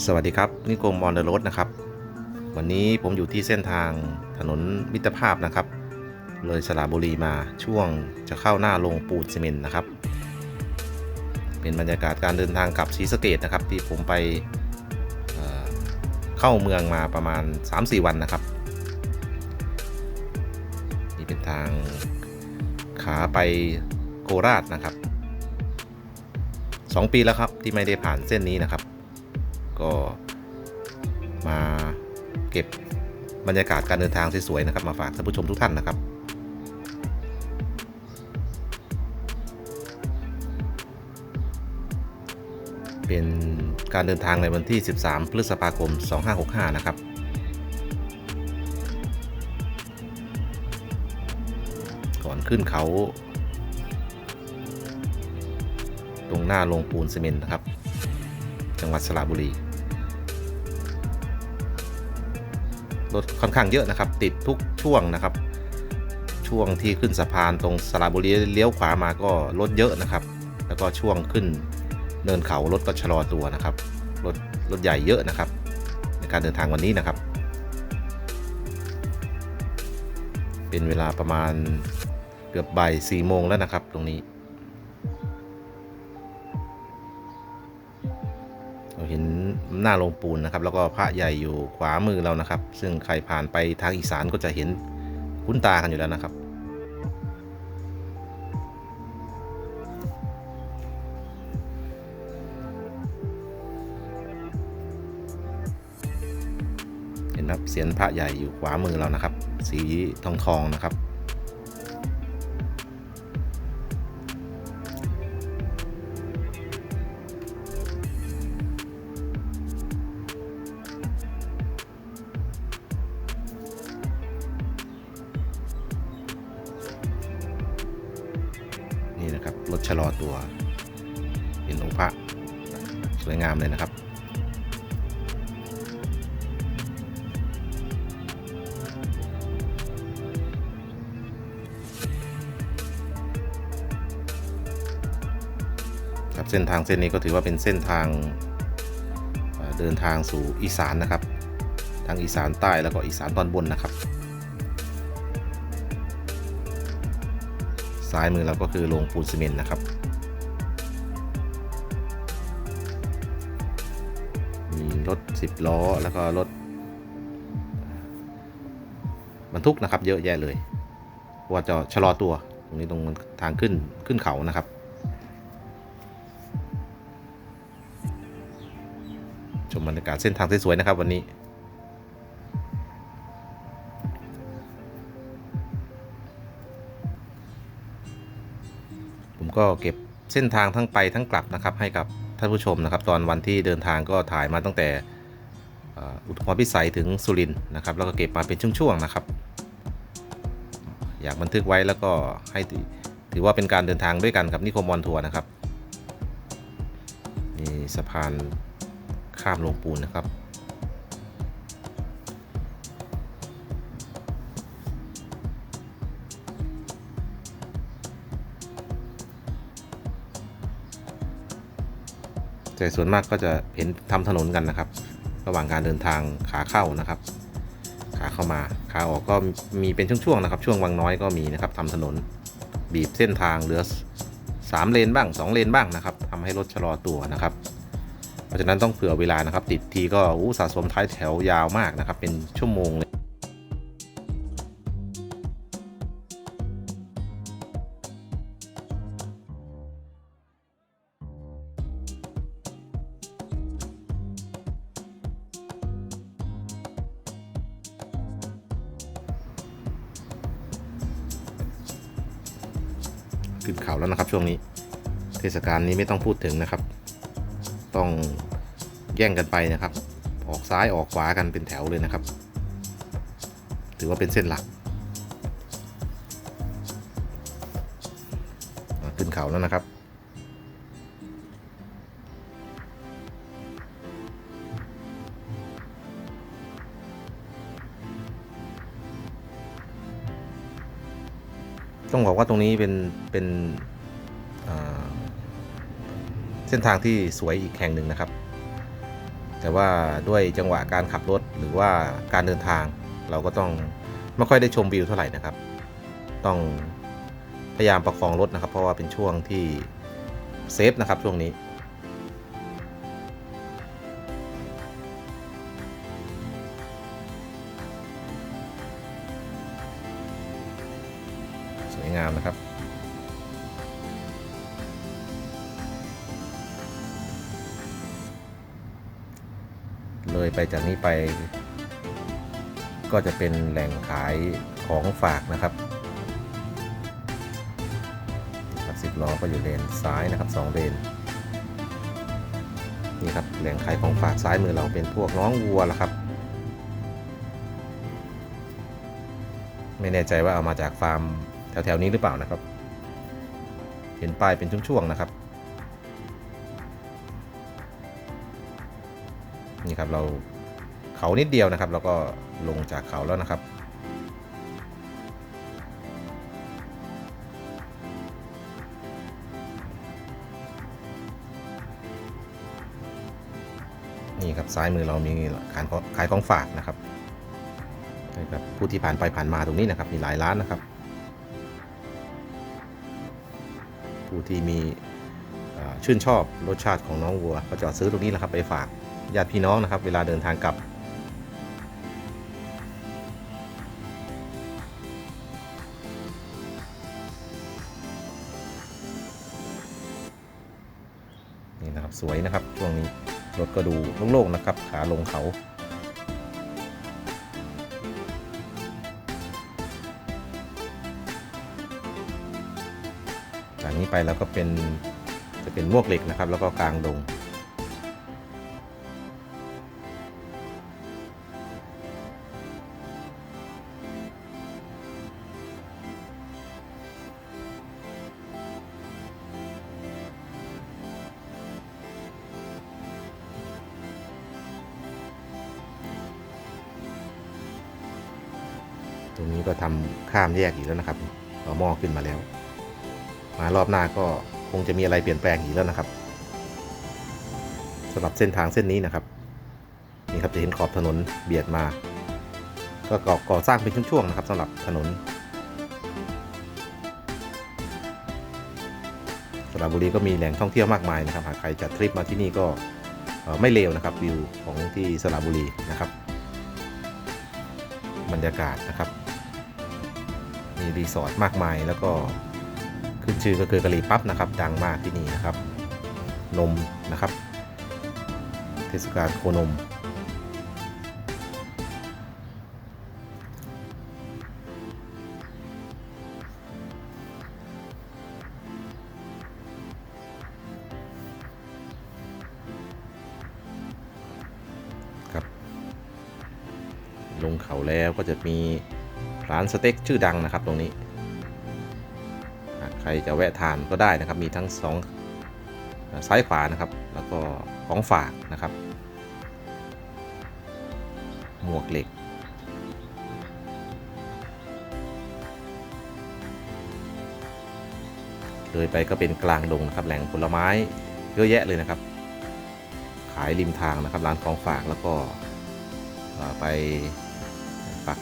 สวัสดีครับนิคมออนเดอะโรดนะครับ วันนี้ผมอยู่ที่เส้นทางถนนมิตรภาพนะครับ เลยสระบุรีมาช่วงจะเข้าหน้าโรงปูนซีเมนต์นะครับ เป็นบรรยากาศการเดินทางกลับศรีสะเกดนะครับ ที่ผมไปเเข้าเมืองมาประมาณ 3-4 วันนะครับ นี่เป็นทางขาไปโคราชนะครับ 2 ปีแล้วครับที่ไม่ได้ผ่านเส้นนี้นะครับ ก็มาเก็บบรรยากาศการเดินทางสวยๆนะครับ มาฝากท่านผู้ชมทุกท่านนะครับเป็นการเดินทางในวันที่ 13 พฤษภาคม 2565 นะครับ ก่อนขึ้นเขา ตรงหน้าโรงปูนซีเมนต์นะครับ จังหวัดสระบุรี รถค่อนข้างเยอะนะครับ ติดทุกช่วงนะครับ ช่วงที่ขึ้นสะพานตรงสระบุรีเลี้ยวขวามาก็รถเยอะนะครับ แล้วก็ช่วงขึ้นเนินเขารถก็ชะลอตัวนะครับ รถรถใหญ่เยอะนะครับ ในการเดินทางวันนี้นะครับ เป็นเวลาประมาณเกือบบ่ายสี่โมงแล้วนะครับ ตรงนี้ หน้าโรงปูนนะครับ แล้วก็พระใหญ่อยู่ขวามือเรานะครับ ซึ่งใครผ่านไปทางอีสานก็จะเห็นคุ้นตากันอยู่แล้วนะครับ เห็นครับเสียนพระใหญ่อยู่ขวามือเรานะครับ สีทองทองนะครับ นะครับรถชะลอตัวเป็นองค์พระสวยงามเลยนะครับ ครับเส้นทางเส้นนี้ก็ถือว่าเป็นเส้นทางเอ่อเดินทางสู่อีสานนะครับ ทางอีสานใต้แล้วก็อีสานตอนบนนะครับ ซ้ายมือเราก็คือโรงปูนซีเมนต์นะครับมีรถ 10 ล้อแล้วก็รถบรรทุกนะครับ เยอะแยะเลยว่าจะชะลอตัวตรงนี้ตรงทางขึ้นขึ้นเขานะครับ ชมบรรยากาศเส้นทางสวยๆนะครับวันนี้ ก็เก็บเส้นทางทั้งไปทั้งกลับนะครับให้กับท่านผู้ชมนะครับ ตอนวันที่เดินทางก็ถ่ายมาตั้งแต่อุทุมพิสัยถึงสุรินนะครับ แล้วก็เก็บมาเป็นช่วงๆนะครับ อยากบันทึกไว้แล้วก็ให้ถือว่าเป็นการเดินทางด้วยกันกับนิคมมอนทัวร์นะครับนี่สะพานข้ามลงปูนนะครับ แต่ส่วนมากก็จะเห็นทำถนนกันนะครับ ระหว่างการเดินทางขาเข้านะครับ ขาเข้ามาขาออกก็มีเป็นช่วงๆนะครับ ช่วงวังน้อยก็มีนะครับทำถนนบีบเส้นทางเหลือสามเลนบ้าง 2 เลนบ้างนะครับทำให้รถชะลอตัวนะครับ เพราะฉะนั้นต้องเผื่อเวลานะครับ ติดทีก็อู้สะสมท้ายแถวยาวมากนะครับ เป็นชั่วโมงเลย ขึ้นเขาแล้วนะครับช่วงนี้ เทศกาลนี้ไม่ต้องพูดถึงนะครับ ต้องแย่งกันไปนะครับ ออกซ้ายออกขวากันเป็นแถวเลยนะครับ ถือว่าเป็นเส้นหลัก ขึ้นเขาแล้วนะครับ ต้องบอกว่าตรงนี้เป็นเป็นเส้นทางที่สวยอีกแห่งหนึ่งนะครับ แต่ว่าด้วยจังหวะการขับรถหรือว่าการเดินทางเราก็ต้องไม่ค่อยได้ชมวิวเท่าไหร่นะครับ ต้องพยายามประคองรถนะครับ เพราะว่าเป็นช่วงที่เซฟนะครับช่วงนี้ สวยงามนะครับเลยไปจากนี้ไป ก็จะเป็นแหล่งขายของฝากนะครับครับสิบล้อก็อยู่เลนซ้ายนะครับสองเลนนี่ครับแหล่งขายของฝากซ้ายมือเราเป็นพวกน้องวัวละครับ ไม่แน่ใจว่าเอามาจากฟาร์ม แถวๆนี้หรือเปล่านะครับ เห็นป้ายเป็นช่วงๆนะครับ นี่ครับเราเขานิดเดียวนะครับ เราก็ลงจากเขาแล้วนะครับนี่ครับซ้ายมือเรามีขายของขายของฝากนะครับให้กับผู้ที่ผ่านไปผ่านมาตรงนี้นะครับมีหลายร้านนะครับ ผู้ที่มีชื่นชอบรสชาติของน้องวัว ก็จะซื้อตรงนี้แหละครับไปฝากญาติพี่น้องนะครับ เวลาเดินทางกลับ นี่นะครับสวยนะครับช่วงนี้รถก็ดูโล่งๆนะครับ ขาลงเขา ไปแล้วก็เป็นจะเป็นมวกเหล็กนะครับ แล้วก็กลางดงตรงนี้ก็ทำข้ามแยกอีกแล้วนะครับต่อหม้อขึ้นมาแล้ว มารอบหน้าก็คงจะมีอะไรเปลี่ยนแปลงอีกแล้วนะครับสำหรับเส้นทางเส้นนี้นะครับนี่ครับจะเห็นขอบถนนเบียดมา ก็ก่อกอสร้างเป็นช่วงๆนะครับสำหรับถนนสระบุรีก็มีแหล่งท่องเที่ยวมากมายนะครับหากใครจัดทริปมาที่นี่ก็ไม่เลวนะครับวิวของที่สระบุรีนะครับ บรรยากาศนะครับ มีรีสอร์ทมากมายแล้วก็ ขึ้นชื่อก็คือกะหรี่ปั๊บนะครับ ดังมากที่นี่นะครับ นมนะครับ เทศกาลโคนม ครับ ลงเขาแล้วก็จะมีร้านสเต็กชื่อดังนะครับตรงนี้ ใครจะแวะทานก็ได้นะครับ มีทั้งสองซ้ายขวานะครับ แล้วก็ของฝากนะครับ หมวกเหล็ก เลยไปก็เป็นกลางดงนะครับ แหล่งผลไม้เยอะแยะเลยนะครับ ขายริมทางนะครับร้านของฝากแล้วก็ไปปัก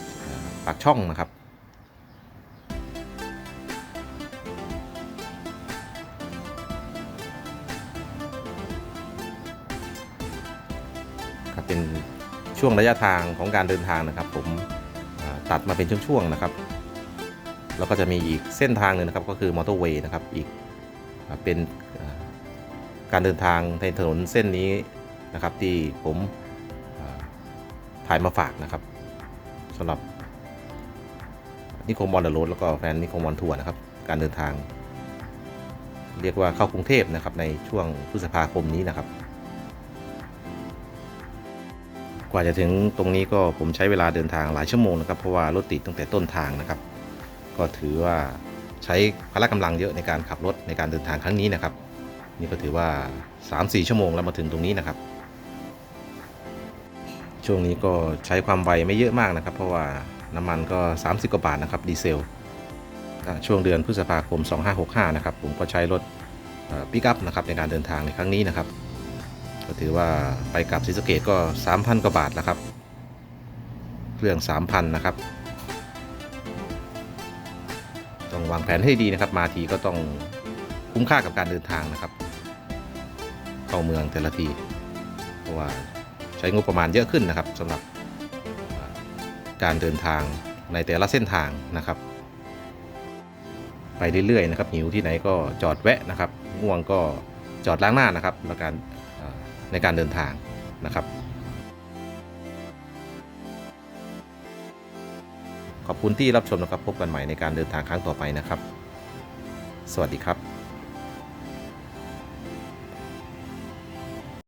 ปักช่องนะครับ เป็นช่วงระยะทางของการเดินทางนะครับ ผมตัดมาเป็นช่วงๆนะครับ แล้วก็จะมีอีกเส้นทางหนึ่งนะครับ ก็คือมอเตอร์เวย์นะครับอีกเป็นการเดินทางในถนนเส้นนี้นะครับ ที่ผมถ่ายมาฝากนะครับสำหรับนิคมบอลเดอะโรดแล้วก็แฟนนิคมบอลทัวร์นะครับ การเดินทาง เรียกว่าเข้ากรุงเทพนะครับในช่วงพฤษภาคมนี้นะครับ กว่าจะถึงตรงนี้ก็ผมใช้เวลาเดินทางหลายชั่วโมงนะครับเพราะว่ารถติดตั้งแต่ต้นทางนะครับ ก็ถือว่าใช้พละกำลังเยอะในการขับรถในการเดินทางครั้งนี้นะครับ นี่ก็ถือว่า 3-4 ชั่วโมงแล้วมาถึงตรงนี้นะครับ ช่วงนี้ก็ใช้ความไวไม่เยอะมากนะครับ เพราะว่าน้ำมันก็ 30 กว่าบาทนะครับดีเซลช่วงเดือนพฤษภาคม 2565 นะครับผมก็ใช้รถปิกอัพนะครับในการเดินทางในครั้งนี้นะครับ ก็ถือว่าไปกลับศรีสะเกดก็ 3,000 กว่าบาทแล้วครับ เครื่อง 3,000 นะครับ ต้องวางแผนให้ดีนะครับ มาทีก็ต้องคุ้มค่ากับการเดินทางนะครับเข้าเมืองแต่ละที เพราะว่าใช้งบประมาณเยอะขึ้นนะครับสำหรับการเดินทางในแต่ละเส้นทางนะครับ ไปเรื่อยๆนะครับหิวที่ไหนก็จอดแวะนะครับง่วงก็จอดล้างหน้านะครับในการ ในการเดินทางนะครับ ขอบคุณที่รับชมนะครับ พบกันใหม่ในการเดินทางครั้งต่อไปนะครับ สวัสดีครับ